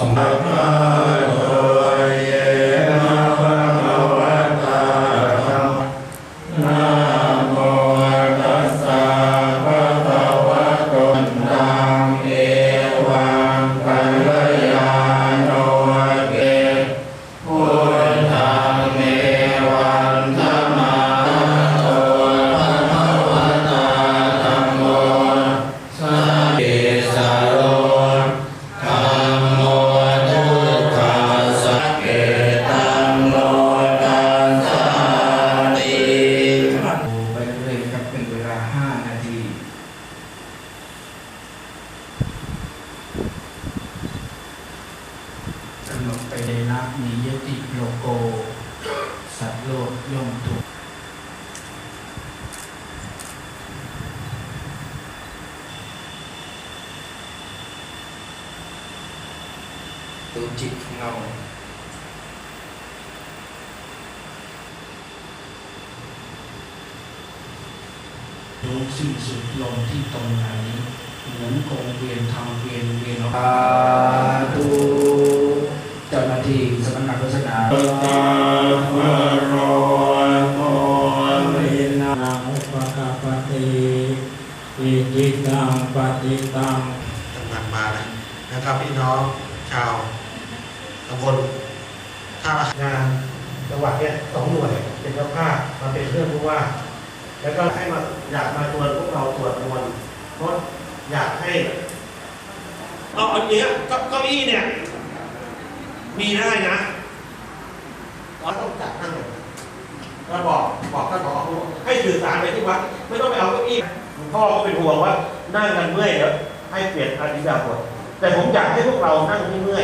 นะโมา กำหนดไปในนะมียติโลโก สัตว์โลกย่อมถูกดูจิตของเรารู้สิ้นสุดลงที่ตรงไหน หมือนกงเวียนทำเวียนเวียนสาธุเจ้าหน้าที่สำนักงานศาสนาตตาภะโรโมวินานาอุปกาปฏิอิจิตังปฏิตังกำลังมาแล้วนะครับพี่น้องชาวตำบลท่างานจังหวัดเนี่ยสองหน่วยเป็นเจ้าภาพมาเป็นเพื่อนผู้ว่า แล้วก็ให้มาอยากมาชวนพวกเราตรวจมวลเพราะ อยากให้เอาอันเนี้ยก็เก้าอี้เนี่ย มีได้นะเราต้องจัดนั่งก็บอกบอกท่านบอกให้สื่อสารไปที่วัดไม่ต้องไปเอาเก้าอี้หลวงพ่อก็เป็นห่วงว่านั่งกันเมื่อยเดี๋ยวให้เปลี่ยนอริยาบทแต่ผมอยากให้พวกเรานั่งไม่เมื่อย